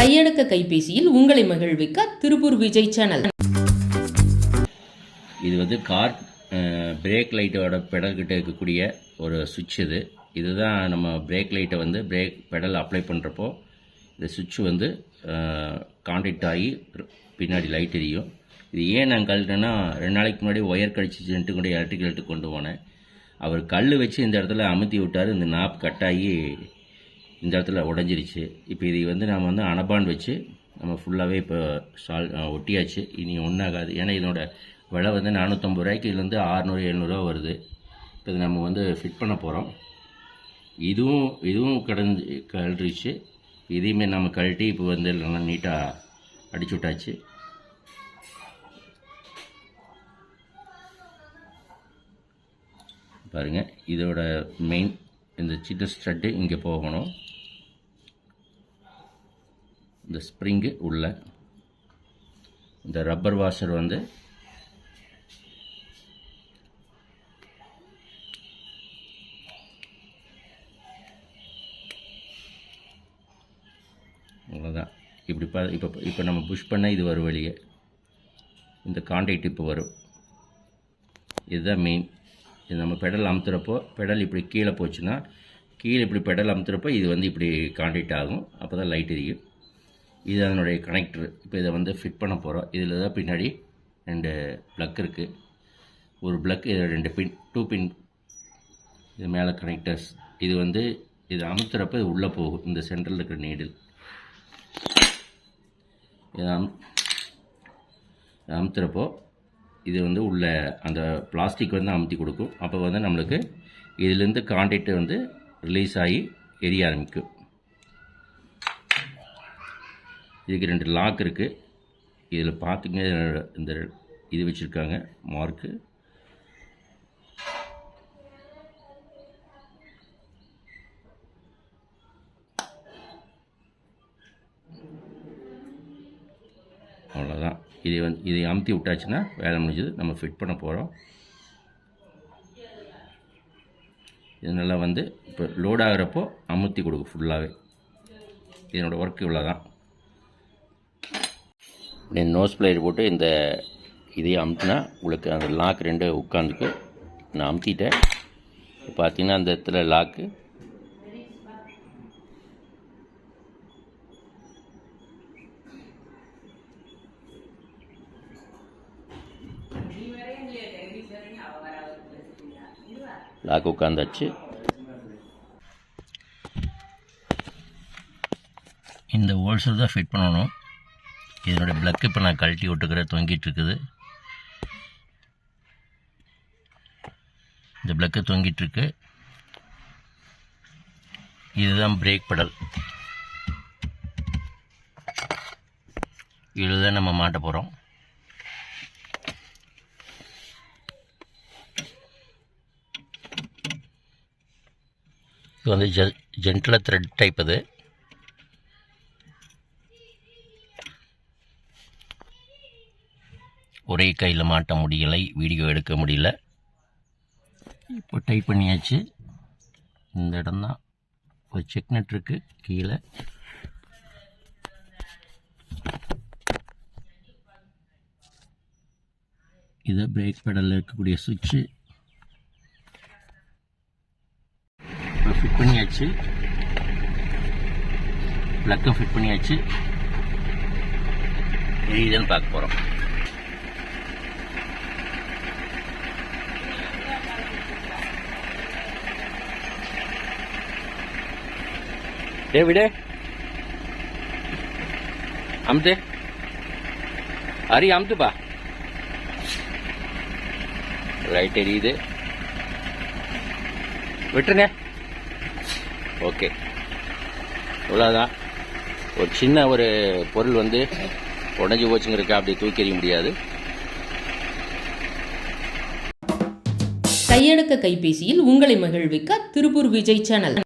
கையடக்க கைபேசியில் உங்களை மகிழ்விக்க திருப்பூர் விஜய் சேனல். இது வந்து கார் பிரேக் லைட்டோட பெடல்கிட்ட இருக்கக்கூடிய ஒரு சுவிட்ச் இது. இதுதான் நம்ம பிரேக் லைட்டை வந்து பிரேக் பெடல் அப்ளை பண்ணுறப்போ இந்த சுவிட்ச் வந்து கான்டாக்ட் ஆகி பின்னாடி லைட் எரியும். இது ஏன் நான் கழட்டேன்னா ரெண்டு நாளைக்கு முன்னாடி ஒயர் கழிச்சிச்சுன்ட்டு கூட எலக்ட்ரிக்கல்ட்டு கொண்டு போனேன். அவர் கல் வச்சு இந்த இடத்துல அமுத்தி விட்டார். இந்த நாப் கட்டாகி இந்த இடத்துல உடஞ்சிருச்சு. இப்போ இது வந்து நாம் வந்து அனபாண்ட் வச்சு நம்ம ஃபுல்லாகவே இப்போ சால் ஒட்டியாச்சு. இனி ஒன்றாகாது ஏன்னா இதனோட விலை வந்து நானூற்றம்பது ரூபாய்க்கு இதுலேருந்து ஆறுநூறு எழுநூறுவா வருது. இப்போ இது நம்ம வந்து ஃபிட் பண்ண போகிறோம் இதுவும் இதுவும் கடந்து கழறிச்சு. இதையுமே நம்ம கழட்டி இப்போ வந்து நல்லா நீட்டாக அடிச்சு விட்டாச்சு. பாருங்கள் இதோட மெயின் இந்த சின்ன ஸ்ட்ரெட்டு இங்கே போகணும். இந்த ஸ்ப்ரிங்கு உள்ள இந்த ரப்பர் வாஷர் வந்து அவ்வளோதான் இப்படி பா இப்போ இப்போ நம்ம புஷ் பண்ணால் இது வரும் வெளியே. இந்த காண்டாக்ட் இப்போ வரும். இதுதான் மெயின் இது நம்ம பெடல் அமுத்துறப்போ பெடல் இப்படி கீழே போச்சுன்னா கீழே இப்படி பெடல் அமுத்துறப்போ இது வந்து இப்படி காண்டாக்ட் ஆகும். அப்போ தான் லைட் எரியும். இது அதனுடைய கனெக்டர் இப்போ இதை வந்து ஃபிட் பண்ண போகிறோம் இதில் தான் பின்னாடி ரெண்டு ப்ளக் இருக்குது ஒரு ப்ளக் இது ரெண்டு பின் டூ பின் இது மேலே கனெக்டர்ஸ் இது வந்து இது அமுத்துறப்ப இது உள்ளே போகும். இந்த சென்ட்ரலில் இருக்கிற நீடில் இது அம் அமுத்துறப்போ இது வந்து உள்ள அந்த பிளாஸ்டிக் வந்து அமுத்தி கொடுக்கும். அப்போ வந்து நம்மளுக்கு இதுலேருந்து கான்டாக்ட் வந்து ரிலீஸ் ஆகி எரிய ஆரம்பிக்கும். இதுக்கு ரெண்டு லாக் இருக்குது இதில் பார்த்திங்க இந்த இது வச்சுருக்காங்க மார்க்கு அவ்வளோதான் இதை வந்து இதை அமுத்தி விட்டாச்சுன்னா வேலை முடிஞ்சது. நம்ம ஃபிட் பண்ண போகிறோம் இதனால் வந்து இப்போ லோட் ஆகிறப்போ அமுத்தி கொடுக்கும் ஃபுல்லாகவே இதனோட ஒர்க் இவ்வளோ தான் இப்படி நோஸ் பிளேயர் போட்டு இந்த இதையும் அமுத்தினா உங்களுக்கு அந்த லாக் ரெண்டு உட்காந்துக்கு நான் அமுத்திட்டேன். இப்போ பார்த்தீங்கன்னா அந்த இடத்துல லாக்கு லாக் உட்காந்தாச்சு இந்த ஹோல்ஸில் தான் ஃபிட் பண்ணணும். இதனுடைய பிளக்கு இப்போ நான் கழட்டி விட்டுக்கிறேன். தொங்கிட்டு இருக்குது. இந்த ப்ளக்கு தொங்கிட்டு இருக்கு. இதுதான் பிரேக் படல் இதுதான் நம்ம மாட்ட போகிறோம் இது வந்து ஜெ ஜென்டில் த்ரெட் டைப் இது ஒரே கையில் மாட்ட முடியலை வீடியோ எடுக்க முடியல. இப்போ டைப் பண்ணியாச்சு. இந்த இடம்தான் ஒரு செக் நெட் இருக்கு கீழே. இதை பிரேக் பெடலில் இருக்கக்கூடிய சுவிட்சு இப்போ ஃபிட் பண்ணியாச்சு. ப்ளக்கும் ஃபிட் பண்ணியாச்சு. எரியுதுன்னு பார்க்க போகிறோம் டே விடு அமுத்து ஹரி அமுத்துப்பா லைட் எரியுது. விட்டுருங்க. ஓகே இவ்வளோதான் ஒரு சின்ன ஒரு பொருள் வந்து உடஞ்சி போச்சுங்கிறக்க அப்படி தூக்கி எறிய முடியாது. கையடக்க கைபேசியில் உங்களை மகிழ்விக்க திருப்பூர் விஜய் சேனல்.